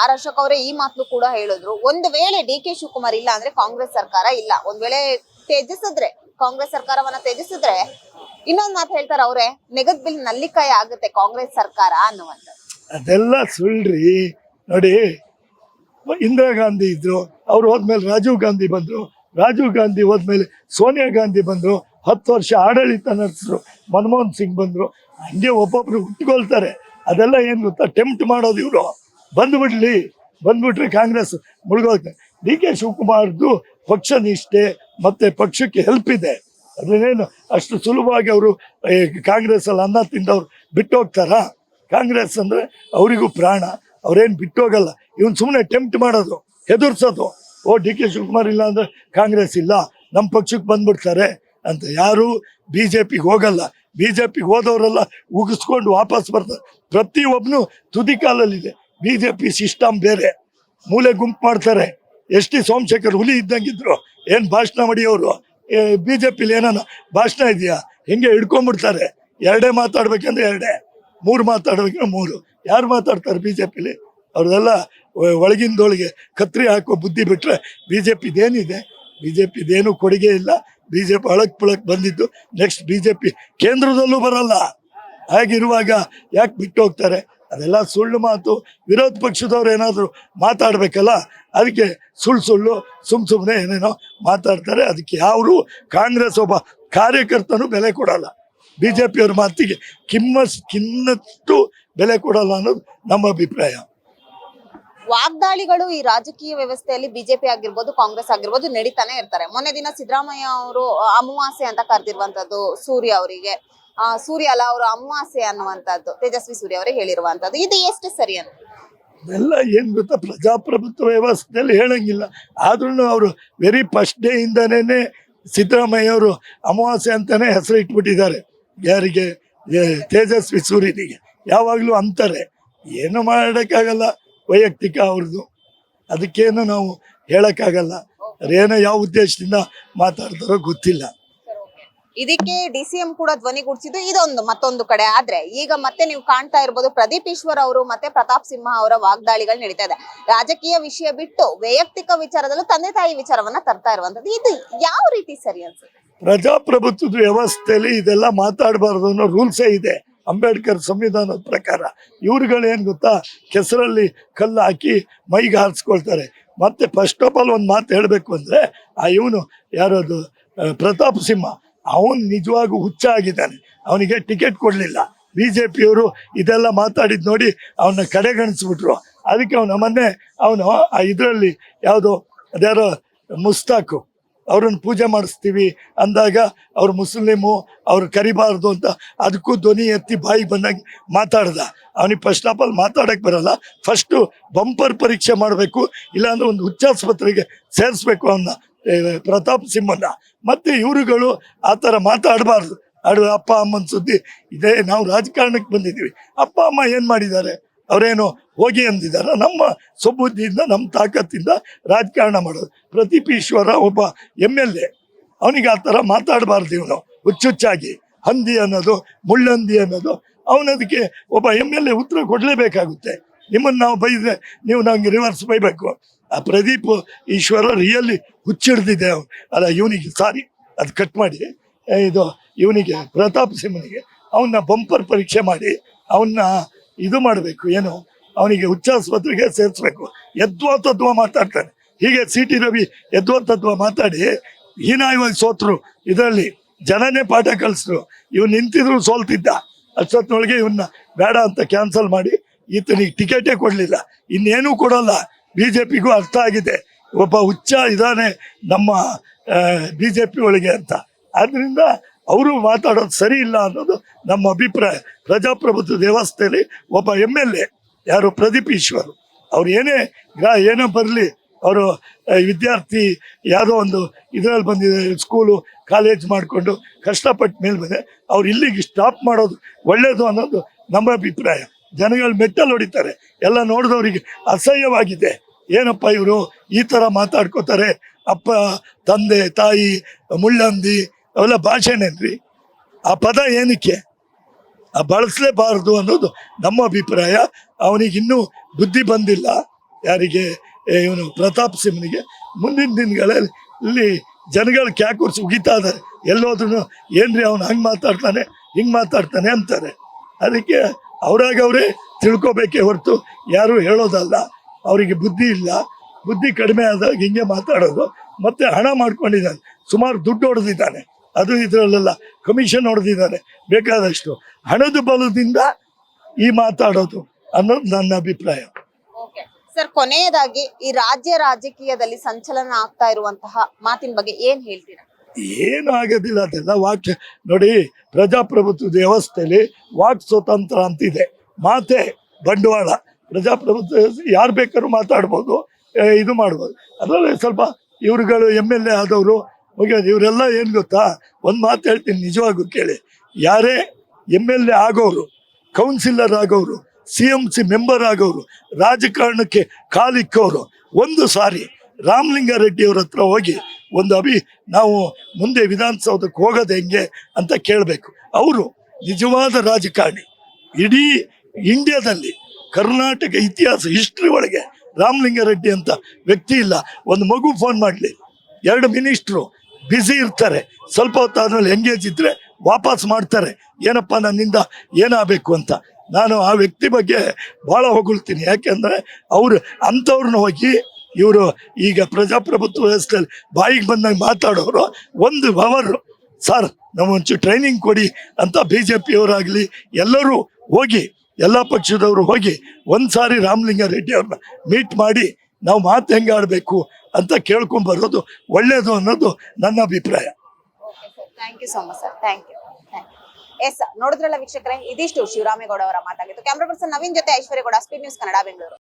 R Ashok ಅವರೇ ಈ ಮಾತು ಕೂಡ ಹೇಳಿದ್ರು. ಒಂದು ವೇಳೆ ಡಿ ಕೆ ಶಿವಕುಮಾರ್ ಇಲ್ಲ ಅಂದ್ರೆ ಕಾಂಗ್ರೆಸ್ ಸರ್ಕಾರ ಇಲ್ಲ. ಒಂದ್ ವೇಳೆ ತ್ಯಜಿಸಿದ್ರೆ, ಕಾಂಗ್ರೆಸ್ ಸರ್ಕಾರವನ್ನ ತ್ಯಜಿಸಿದ್ರೆ ಇನ್ನೊಂದ್ ಮಾತು ಹೇಳ್ತಾರೆ ಅವ್ರೆ, ನೆಗದ್ ಬಿಲ್ ನಲ್ಲಿಕಾಯಿ ಆಗುತ್ತೆ ಕಾಂಗ್ರೆಸ್ ಸರ್ಕಾರ ಅನ್ನುವಂತ ಅದೆಲ್ಲ ಸುಳ್ಳ್ರಿ. ನೋಡಿ, ಇಂದಿರಾ ಗಾಂಧಿ ಇದ್ರು, ಅವ್ರು ಹೋದ್ಮೇಲೆ ರಾಜೀವ್ ಗಾಂಧಿ ಬಂದ್ರು, ರಾಜೀವ್ ಗಾಂಧಿ ಹೋದ್ಮೇಲೆ ಸೋನಿಯಾ ಗಾಂಧಿ ಬಂದ್ರು, ಹತ್ತು ವರ್ಷ ಆಡಳಿತ ನಡೆಸಿದ್ರು, ಮನಮೋಹನ್ ಸಿಂಗ್ ಬಂದ್ರು, ಹಂಗೆ ಒಬ್ಬೊಬ್ರು ಹುಟ್ಕೊಳ್ತಾರೆ. ಅದೆಲ್ಲ ಏನ್ ಗೊತ್ತಾ? ಟೆಂಪ್ಟ್ ಮಾಡೋದು ಇವರು. ಬಂದ್ಬಿಡ್ಲಿ, ಬಂದ್ಬಿಟ್ರೆ ಕಾಂಗ್ರೆಸ್ ಮುಳುಗೋಕೆ ಡಿ ಕೆ ಶಿವಕುಮಾರ್ದು ಪಕ್ಷ ನಿಷ್ಠೆ, ಮತ್ತೆ ಪಕ್ಷಕ್ಕೆ ಹೆಲ್ಪ್ ಇದೆ. ಅದನ್ನೇನು ಅಷ್ಟು ಸುಲಭವಾಗಿ ಅವರು ಕಾಂಗ್ರೆಸ್ ಅಲ್ಲಿ ಅನ್ನ ತಿಂದವ್ರು ಬಿಟ್ಟು ಹೋಗ್ತಾರಾ ಕಾಂಗ್ರೆಸ್ ಅಂದ್ರೆ ಅವರಿಗೂ ಪ್ರಾಣ, ಅವ್ರೇನು ಬಿಟ್ಟೋಗಲ್ಲ. ಇವನ್ ಸುಮ್ಮನೆ ಟೆಂಪ್ಟ್ ಮಾಡೋದು, ಹೆದರ್ಸೋದು. ಓ, ಡಿ ಕೆ ಶಿವಕುಮಾರ್ ಇಲ್ಲ ಅಂದ್ರೆ ಕಾಂಗ್ರೆಸ್ ಇಲ್ಲ ನಮ್ಮ ಪಕ್ಷಕ್ಕೆ ಬಂದ್ಬಿಡ್ತಾರೆ ಅಂತ ಯಾರು ಬಿ ಜೆ ಪಿಗೆ ಹೋಗಲ್ಲ. ಬಿ ಜೆ ಪಿಗೆ ಹೋದವರೆಲ್ಲ ಉಗಿಸ್ಕೊಂಡು ವಾಪಸ್ ಬರ್ತಾರೆ. ಪ್ರತಿಯೊಬ್ಬನು ತುದಿ ಕಾಲಲ್ಲಿದೆ. ಬಿ ಜೆ ಪಿ ಸಿಸ್ಟಮ್ ಬೇರೆ. ಮೂಲೆ ಗುಂಪು ಮಾಡ್ತಾರೆ. ಎಸ್ ಟಿ ಸೋಮಶೇಖರ್ ಹುಲಿ ಇದ್ದಂಗಿದ್ರು. ಏನು ಭಾಷಣ ಮಾಡಿಯವರು? ಬಿ ಜೆ ಪಿಲಿ ಏನಾನ ಭಾಷಣ ಇದೆಯಾ? ಹಿಂಗೆ ಹಿಡ್ಕೊಂಡ್ಬಿಡ್ತಾರೆ. ಎರಡೇ ಮಾತಾಡ್ಬೇಕಂದ್ರೆ ಎರಡೇ. ಮೂರು ಮಾತಾಡ್ಬೇಕಂದ್ರೆ ಮೂರು. ಯಾರು ಮಾತಾಡ್ತಾರೆ ಬಿ ಜೆ ಪಿಲಿ ಅವ್ರದೆಲ್ಲ ಒಳಗಿಂದೊಳಗೆ ಕತ್ರಿ ಹಾಕೋ ಬುದ್ಧಿ ಬಿಟ್ಟರೆ ಬಿ ಜೆ ಪಿದೇನಿದೆ ಬಿ ಜೆ ಪಿದೇನು ಕೊಡುಗೆ ಇಲ್ಲ. ಬಿ ಜೆ ಪಿ ಅಳಕ್ ಪಳಕ್ ಬಂದಿದ್ದು ನೆಕ್ಸ್ಟ್ ಬಿ ಜೆ ಪಿ ಕೇಂದ್ರದಲ್ಲೂ ಬರಲ್ಲ. ಹಾಗಿರುವಾಗ ಯಾಕೆ ಬಿಟ್ಟು ಹೋಗ್ತಾರೆ ಅದೆಲ್ಲ ಸುಳ್ಳು ಮಾತು ವಿರೋಧ ಪಕ್ಷದವ್ರು ಏನಾದರೂ ಮಾತಾಡ್ಬೇಕಲ್ಲ, ಅದಕ್ಕೆ ಸುಳ್ಳು ಸುಳ್ಳು, ಸುಮ್ ಸುಮ್ಮನೆ ಏನೇನೋ ಮಾತಾಡ್ತಾರೆ. ಅದಕ್ಕೆ ಯಾರು ಕಾಂಗ್ರೆಸ್ ಒಬ್ಬ ಕಾರ್ಯಕರ್ತನೂ ಬೆಲೆ ಕೊಡಲ್ಲ. ಬಿ ಜೆ ಪಿಯವ್ರ ಮಾತಿಗೆ ಕಿಮ್ಮಸ್, ಕಿನ್ನಷ್ಟು ಬೆಲೆ ಕೊಡಲ್ಲ ಅನ್ನೋದು ನಮ್ಮ ಅಭಿಪ್ರಾಯ. ವಾಗ್ದಾಳಿಗಳು ಈ ರಾಜಕೀಯ ವ್ಯವಸ್ಥೆಯಲ್ಲಿ ಬಿಜೆಪಿ ಆಗಿರ್ಬೋದು, ಕಾಂಗ್ರೆಸ್ ಆಗಿರ್ಬೋದು ನಡೀತಾನೆ ಇರ್ತಾರೆ. ಮೊನ್ನೆ ದಿನ ಸಿದ್ದರಾಮಯ್ಯ ಅವರು ಅಮಾವಾಸ್ಯೆ ಅಂತ ಕರೆದಿರುವಂತದ್ದು ಸೂರ್ಯ ಅವರಿಗೆ. ಸೂರ್ಯ ಅಲ್ಲ, ಅವರು ಅಮಾವಾಸ್ಯೆ ಅನ್ನುವಂಥದ್ದು, ತೇಜಸ್ವಿ ಸೂರ್ಯ ಅವರೇ ಹೇಳಿರುವಂತದ್ದು ಇದು ಎಷ್ಟು ಸರಿ ಅಂತ? ಇದೆಲ್ಲ ಏನ್ ಗೊತ್ತಾ? ಪ್ರಜಾಪ್ರಭುತ್ವ ವ್ಯವಸ್ಥೆಯಲ್ಲಿ ಹೇಳಂಗಿಲ್ಲ. ಆದ್ರೂ ಅವರು ವೆರಿ ಫಸ್ಟ್ ಡೇ ಇಂದನೇ ಸಿದ್ದರಾಮಯ್ಯ ಅವರು ಅಮಾವಾಸ್ಯೆ ಅಂತಾನೆ ಹೆಸರು ಇಟ್ಬಿಟ್ಟಿದ್ದಾರೆ ಯಾರಿಗೆ ತೇಜಸ್ವಿ ಸೂರ್ಯನಿಗೆ. ಯಾವಾಗಲೂ ಅಂತಾರೆ. ಏನು ಮಾಡೋಕ್ಕಾಗಲ್ಲ ವೈಯಕ್ತಿಕ ಅವ್ರದ್ದು. ಅದಕ್ಕೇನು ನಾವು ಹೇಳಕ್ಕಾಗಲ್ಲ. ಅವ್ರೇನೋ ಯಾವ ಉದ್ದೇಶದಿಂದ ಮಾತಾಡ್ತಾರೋ ಗೊತ್ತಿಲ್ಲ. ಇದಕ್ಕೆ ಡಿ ಸಿ ಎಂ ಕೂಡ ಧ್ವನಿಗೂಡಿಸಿದ್ದು ಇದೊಂದು ಮತ್ತೊಂದು ಕಡೆ. ಆದ್ರೆ ಈಗ ಮತ್ತೆ ನೀವು ಕಾಣ್ತಾ ಇರ್ಬೋದು ಪ್ರದೀಪ್ ಈಶ್ವರ್ ಅವರು ಮತ್ತೆ ಪ್ರತಾಪ್ ಸಿಂಹ ಅವರ ವಾಗ್ದಾಳಿಗಳು ನಡೀತಾ ಇದೆ. ರಾಜಕೀಯ ವಿಷಯ ಬಿಟ್ಟು ವೈಯಕ್ತಿಕ ವಿಚಾರದಲ್ಲೂ ತಂದೆ ತಾಯಿ ವಿಚಾರವನ್ನ ತರ್ತಾ ಇರುವಂತದ್ದು ಇದು ಯಾವ ರೀತಿ ಸರಿ ಅನ್ಸುತ್ತೆ? ಪ್ರಜಾಪ್ರಭುತ್ವದ ವ್ಯವಸ್ಥೆಯಲ್ಲಿ ಇದೆಲ್ಲ ಮಾತಾಡಬಾರ್ದು ಅನ್ನೋ ರೂಲ್ಸೇ ಇದೆ. ಅಂಬೇಡ್ಕರ್ ಸಂವಿಧಾನದ ಪ್ರಕಾರ. ಇವ್ರುಗಳೇನು ಗೊತ್ತಾ? ಕೆಸರಲ್ಲಿ ಕಲ್ಲು ಹಾಕಿ ಮೈಗೆ ಹಾರಿಸ್ಕೊಳ್ತಾರೆ. ಮತ್ತೆ ಫಸ್ಟ್ ಆಫ್ ಆಲ್ ಒಂದು ಮಾತು ಹೇಳಬೇಕು ಅಂದರೆ, ಆ ಇವನು ಯಾರದು? ಪ್ರತಾಪ್ ಸಿಂಹ. ಅವನು ನಿಜವಾಗೂ ಹುಚ್ಚ ಆಗಿದ್ದಾನೆ ಅವನಿಗೆ ಟಿಕೆಟ್ ಕೊಡಲಿಲ್ಲ. ಬಿ ಜೆ ಪಿಯವರು ಇದೆಲ್ಲ ಮಾತಾಡಿದ್ ನೋಡಿ ಅವನ್ನ ಕಡೆಗಣಿಸ್ಬಿಟ್ರು. ಅದಕ್ಕೆ ಅವನ ಮೊನ್ನೆ ಅವನು ಆ ಇದರಲ್ಲಿ ಯಾವುದೋ ಅದ್ಯಾರೋ ಮುಸ್ತಾಕು ಅವ್ರನ್ನ ಪೂಜೆ ಮಾಡಿಸ್ತೀವಿ ಅಂದಾಗ ಅವ್ರು ಮುಸ್ಲಿಮು, ಅವ್ರು ಕರಿಬಾರ್ದು ಅಂತ ಅದಕ್ಕೂ ಧ್ವನಿ ಎತ್ತಿ ಬಾಯಿ ಬಂದಂಗೆ ಮಾತಾಡ್ದ. ಅವನಿಗೆ ಫಸ್ಟ್ ಆಫ್ ಆಲ್ ಮಾತಾಡಕ್ಕೆ ಬರಲ್ಲ. ಫಸ್ಟು ಬಂಪರ್ ಪರೀಕ್ಷೆ ಮಾಡಬೇಕು, ಇಲ್ಲಾಂದ್ರೆ ಒಂದು ಹುಚ್ಚಾಸ್ಪತ್ರೆಗೆ ಸೇರಿಸ್ಬೇಕು ಅವನ್ನ ಪ್ರತಾಪ್ ಸಿಂಹನ ಮತ್ತೆ ಇವರುಗಳು ಆ ಥರ ಮಾತಾಡಬಾರ್ದು. ಆಡು ಅಪ್ಪ, ಅಮ್ಮನ ಸುದ್ದಿ. ಇದೇ ನಾವು ರಾಜಕಾರಣಕ್ಕೆ ಬಂದಿದ್ದೀವಿ. ಅಪ್ಪ, ಅಮ್ಮ ಏನು ಮಾಡಿದ್ದಾರೆ? ಅವರೇನು ಹೋಗಿ ಅಂದಿದ್ದಾರೆ? ನಮ್ಮ ಸುಬುದ್ಧಿಯಿಂದ ನಮ್ಮ ತಾಕತ್ತಿಂದ ರಾಜಕಾರಣ ಮಾಡೋದು. ಪ್ರದೀಪ್ ಈಶ್ವರ ಒಬ್ಬ ಎಂ ಎಲ್ ಎ. ಅವನಿಗೆ ಆ ಥರ ಮಾತಾಡಬಾರ್ದು ಇವನು. ಹುಚ್ಚುಚ್ಚಾಗಿ. ಹಂದಿ ಅನ್ನೋದು, ಮುಳ್ಳಂದಿ ಅನ್ನೋದು. ಅವನದಕ್ಕೆ ಒಬ್ಬ ಎಂ ಎಲ್ ಎ ಉತ್ತರ ಕೊಡಲೇಬೇಕಾಗುತ್ತೆ. ನಿಮ್ಮನ್ನು ನಾವು ಬೈದರೆ ನೀವು ನಂಗೆ ರಿವರ್ಸ್ ಬೈಬೇಕು. ಆ ಪ್ರದೀಪ್ ಈಶ್ವರ ರಿಯಲ್ಲಿ ಹುಚ್ಚಿಡ್ದಿದೆ ಅಲ್ಲ, ಇವನಿಗೆ ಸಾರಿ ಅದು ಕಟ್ ಮಾಡಿ. ಇದು ಇವನಿಗೆ, ಪ್ರತಾಪ್ ಸಿಂಹನಿಗೆ ಅವನ್ನ ಬಂಪರ್ ಪರೀಕ್ಷೆ ಮಾಡಿ ಅವನ್ನ ಇದು ಮಾಡಬೇಕು, ಏನು? ಅವನಿಗೆ ಹುಚ್ಚಾಸ್ಪತ್ರೆಗೆ ಸೇರಿಸ್ಬೇಕು. ಯದ್ವಾ ತದ್ವಾ ಮಾತಾಡ್ತಾನೆ. ಹೀಗೆ ಸಿ ಟಿ ರವಿ ಯದ್ವಾ ತದ್ವಾ ಮಾತಾಡಿ ಹೀನಾಯವಾಗಿ ಸೋತ್ರು. ಇದರಲ್ಲಿ ಜನನೇ ಪಾಠ ಕಲಿಸ್ರು. ಇವ್ನು ನಿಂತಿದ್ರು ಸೋಲ್ತಿದ್ದ. ಅಷ್ಟೊತ್ತಿನೊಳಗೆ ಇವನ್ನ ಬೇಡ ಅಂತ ಕ್ಯಾನ್ಸಲ್ ಮಾಡಿ, ಈತನಿಗೆ ಟಿಕೆಟೇ ಕೊಡಲಿಲ್ಲ. ಇನ್ನೇನೂ ಕೊಡಲ್ಲ. ಬಿ ಜೆ ಪಿಗೂ ಅರ್ಥ ಆಗಿದೆ. ಒಬ್ಬ ಹುಚ್ಚ ಇದ್ದಾನೆ ನಮ್ಮ ಬಿ ಜೆ ಪಿ ಒಳಗೆ ಅಂತ. ಆದ್ದರಿಂದ ಅವರು ಮಾತಾಡೋದು ಸರಿ ಇಲ್ಲ ಅನ್ನೋದು ನಮ್ಮ ಅಭಿಪ್ರಾಯ. ಪ್ರಜಾಪ್ರಭುತ್ವ ದೇವಸ್ಥೆಯಲ್ಲಿ ಒಬ್ಬ ಎಂ ಎಲ್ ಎ ಯಾರು ಪ್ರದೀಪ್ ಈಶ್ವರ್, ಅವ್ರು ಏನೇ ಗ್ರಾ ಏನೋ ಬರಲಿ, ಅವರು ವಿದ್ಯಾರ್ಥಿ ಯಾವುದೋ ಒಂದು ಇದರಲ್ಲಿ ಬಂದಿದೆ, ಸ್ಕೂಲು, ಕಾಲೇಜ್ ಮಾಡಿಕೊಂಡು ಕಷ್ಟಪಟ್ಟ ಮೇಲೆ ಬಂದೆ ಅವ್ರು ಇಲ್ಲಿಗೆ ಸ್ಟಾಪ್ ಮಾಡೋದು ಒಳ್ಳೆಯದು ಅನ್ನೋದು ನಮ್ಮ ಅಭಿಪ್ರಾಯ. ಜನಗಳು ಮೆಟ್ಟಲು ಹೊಡಿತಾರೆ. ಎಲ್ಲ ನೋಡಿದವರಿಗೆ ಅಸಹ್ಯವಾಗಿದೆ. ಏನಪ್ಪ ಇವರು? ಈ ಥರ ಮಾತಾಡ್ಕೋತಾರೆ. ಅಪ್ಪ, ತಂದೆ, ತಾಯಿ, ಮುಳ್ಳಂದಿ, ಅವೆಲ್ಲ ಭಾಷೆನೇನ್ರಿ ಆ ಪದ ಏನಕ್ಕೆ? ಆ ಬಳಸಲೇಬಾರದು ಅನ್ನೋದು ನಮ್ಮ ಅಭಿಪ್ರಾಯ. ಅವನಿಗೆ ಇನ್ನೂ ಬುದ್ಧಿ ಬಂದಿಲ್ಲ. ಯಾರಿಗೆ? ಇವನು ಪ್ರತಾಪ್ ಸಿಂಹನಿಗೆ. ಮುಂದಿನ ದಿನಗಳಲ್ಲಿ ಇಲ್ಲಿ ಜನಗಳು ಕ್ಯಾಕುರ್ಸಿ ಉಗಿತಾ ಇದ್ದಾರೆ. ಎಲ್ಲೋದ್ರೂ ಏನ್ರಿ ಅವನು ಹಂಗೆ ಮಾತಾಡ್ತಾನೆ, ಹಿಂಗೆ ಮಾತಾಡ್ತಾನೆ ಅಂತಾರೆ. ಅದಕ್ಕೆ ಅವ್ರಾಗ ಅವರೇ ತಿಳ್ಕೊಬೇಕೇ ಹೊರತು ಯಾರು ಹೇಳೋದಲ್ಲ. ಅವರಿಗೆ ಬುದ್ಧಿ ಇಲ್ಲ. ಬುದ್ಧಿ ಕಡಿಮೆ ಆದಾಗ ಹಿಂಗೆ ಮಾತಾಡೋದು. ಮತ್ತೆ ಹಣ ಮಾಡ್ಕೊಂಡಿದ್ದಾನೆ ಸುಮಾರು ದುಡ್ಡು ಹೊಡೆದಿದ್ದಾನೆ. ಅದು ಇದರಲ್ಲೆಲ್ಲ ಕಮಿಷನ್ ಹೊಡೆದಿದ್ದಾನೆ ಬೇಕಾದಷ್ಟು ಹಣದ ಬಲದಿಂದ ಈ ಮಾತಾಡೋದು ಅನ್ನೋದು ನನ್ನ ಅಭಿಪ್ರಾಯ. ಸರ್, ಕೊನೆಯದಾಗಿ ಈ ರಾಜ್ಯ ರಾಜಕೀಯದಲ್ಲಿ ಸಂಚಲನ ಆಗ್ತಾ ಇರುವಂತಹ ಮಾತಿನ ಬಗ್ಗೆ ಏನ್ ಹೇಳ್ತೀರಾ? ಏನು ಆಗೋದಿಲ್ಲ ಅದೆಲ್ಲ ವಾಕ್ ನೋಡಿ ಪ್ರಜಾಪ್ರಭುತ್ವ ವ್ಯವಸ್ಥೆಯಲ್ಲಿ ವಾಕ್ ಸ್ವತಂತ್ರ ಅಂತಿದೆ. ಮಾತೆ ಬಂಡವಾಳ. ಪ್ರಜಾಪ್ರಭುತ್ವ ಯಾರು ಬೇಕಾದ್ರೂ ಮಾತಾಡ್ಬೋದು ಇದು ಮಾಡ್ಬೋದು. ಅದರಲ್ಲಿ ಸ್ವಲ್ಪ ಇವ್ರುಗಳು ಎಂ ಎಲ್ ಎ ಆದವರು ಇವರೆಲ್ಲ ಏನು ಗೊತ್ತಾ? ಒಂದು ಮಾತು ಹೇಳ್ತೀನಿ ನಿಜವಾಗೂ ಕೇಳಿ. ಯಾರೇ ಎಂ ಎಲ್ ಎ ಆಗೋರು, ಕೌನ್ಸಿಲರ್ ಆಗೋರು, ಸಿ ಎಂ ಸಿ ಮೆಂಬರ್ ಆಗೋರು, ರಾಜಕಾರಣಕ್ಕೆ ಕಾಲಿಕ್ಕೋರು ಒಂದು ಸಾರಿ ರಾಮಲಿಂಗಾರೆಡ್ಡಿಯವ್ರ ಹತ್ರ ಹೋಗಿ ಒಂದು ಅಭಿ, ನಾವು ಮುಂದೆ ವಿಧಾನಸೌಧಕ್ಕೆ ಹೋಗೋದು ಹೆಂಗೆ ಅಂತ ಕೇಳಬೇಕು. ಅವರು ನಿಜವಾದ ರಾಜಕಾರಣಿ. ಇಡೀ ಇಂಡಿಯಾದಲ್ಲಿ ಕರ್ನಾಟಕ ಇತಿಹಾಸ ಹಿಸ್ಟ್ರಿ ಒಳಗೆ ರಾಮಲಿಂಗಾರೆಡ್ಡಿ ಅಂತ ವ್ಯಕ್ತಿ ಇಲ್ಲ. ಒಂದು ಮಗು ಫೋನ್ ಮಾಡಲಿ. ಎರಡು ಮಿನಿಸ್ಟ್ರು ಬ್ಯುಸಿ ಇರ್ತಾರೆ. ಸ್ವಲ್ಪ ಹೊತ್ತಾದ್ಮೇಲೆ ಎಂಗೇಜ್ ಇದ್ದರೆ ವಾಪಸ್ ಮಾಡ್ತಾರೆ. ಏನಪ್ಪ ನನ್ನಿಂದ ಏನಾಗಬೇಕು ಅಂತ. ನಾನು ಆ ವ್ಯಕ್ತಿ ಬಗ್ಗೆ ಭಾಳ ಹೊಗಳ್ತೀನಿ. ಯಾಕೆಂದರೆ ಅವರು ಅಂಥವ್ರನ್ನ ಹೋಗಿ ಇವರು ಈಗ ಪ್ರಜಾಪ್ರಭುತ್ವ ವ್ಯವಸ್ಥೆಯಲ್ಲಿ ಬಾಯಿಗೆ ಬಂದಾಗ ಮಾತಾಡೋರು ಒಂದು ಅವರು, ಸರ್ ನಮ್ಮೊಂಚು ಟ್ರೈನಿಂಗ್ ಕೊಡಿ ಅಂತ ಬಿ ಜೆ ಪಿಯವರಾಗಲಿ ಎಲ್ಲರೂ ಹೋಗಿ, ಎಲ್ಲ ಪಕ್ಷದವರು ಹೋಗಿ ಒಂದ್ಸಾರಿ ರಾಮಲಿಂಗ ರಾಮಲಿಂಗಾರೆಡ್ಡಿ ಅವ್ರನ್ನ ಮೀಟ್ ಮಾಡಿ, ನಾವು ಮಾತು ಹೆಂಗೆ ಆಡಬೇಕು ಅಂತ ಕೇಳ್ಕೊಂಡ್ ಬರೋದು ಒಳ್ಳೇದು ಅನ್ನೋದು ನನ್ನ ಅಭಿಪ್ರಾಯ. Thank you so much sir thank you S ನೋಡಿದ್ರಲ್ಲ ವೀಕ್ಷಕರೇ, ಇದಿಷ್ಟು ಶಿವರಾಮೇಗೌಡ ಅವರ ಮಾತಾಗಿತ್ತು ಕ್ಯಾಮ್ರಾ ಪರ್ಸನ್ ನವೀನ್ ಜೊತೆ ಐಶ್ವರ್ಯಗೌಡ ಸ್ಪೀಡ್ ನ್ಯೂಸ್ ಕನ್ನಡ ಬೆಂಗಳೂರು